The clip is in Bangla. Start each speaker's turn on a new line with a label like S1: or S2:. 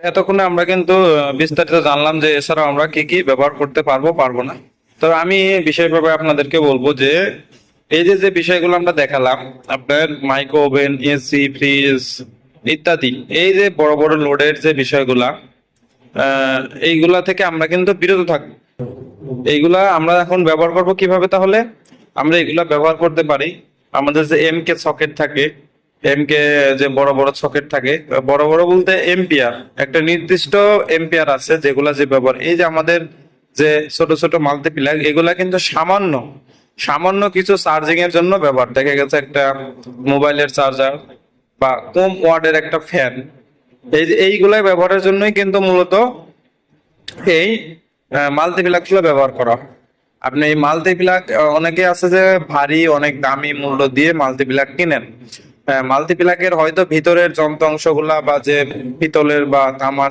S1: এতক্ষণে আমরা কিন্তু বিস্তারিত জানলাম যে এছাড়াও আমরা কি কি ব্যবহার করতে পারব পারব না। তো আমি বিষয়ভাবে আপনাদেরকে বলব যে, এই যে যে বিষয়গুলো আমরা দেখালাম, আপনার মাইক্রো ওভেন, এসি, ফ্রিজ ইত্যাদি, এই যে বড় বড় লোডের যে বিষয়গুলা এইগুলা থেকে আমরা কিন্তু বিরত থাকব এইগুলা আমরা এখন ব্যবহার করব কীভাবে তাহলে? আমরা এগুলা ব্যবহার করতে পারি। আমাদের যে এম কে সকেট থাকে এম কে যে বড় বড় সকেট থাকে, বড় বড় বলতে এম্পিয়ার একটা নির্দিষ্ট এম্পিয়ার আছে যেগুলা যে ব্যবহার। এই যে আমাদের যে ছোট ছোট মাল্টিপ্লাগ এগুলা কিন্তু সামান্য সামান্য কিছু চার্জিং এর জন্য ব্যবহার। দেখা গেছে একটা মোবাইলের চার্জার বা কম ওয়ার্ডের একটা ফ্যান এই যে এইগুলা ব্যবহারের জন্যই কিন্তু মূলত এই মাল্টিপ্লাকগুলো ব্যবহার করা। আপনি এই মাল্টিপ্লাক অনেকে আছে যে ভারী, অনেক দামি মূল্য দিয়ে মাল্টিপ্লাক কিনেন। মাল্টিপ্লাকের হয়তো ভিতরের যন্ত্র অংশগুলা বা যে পিতলের বা তামার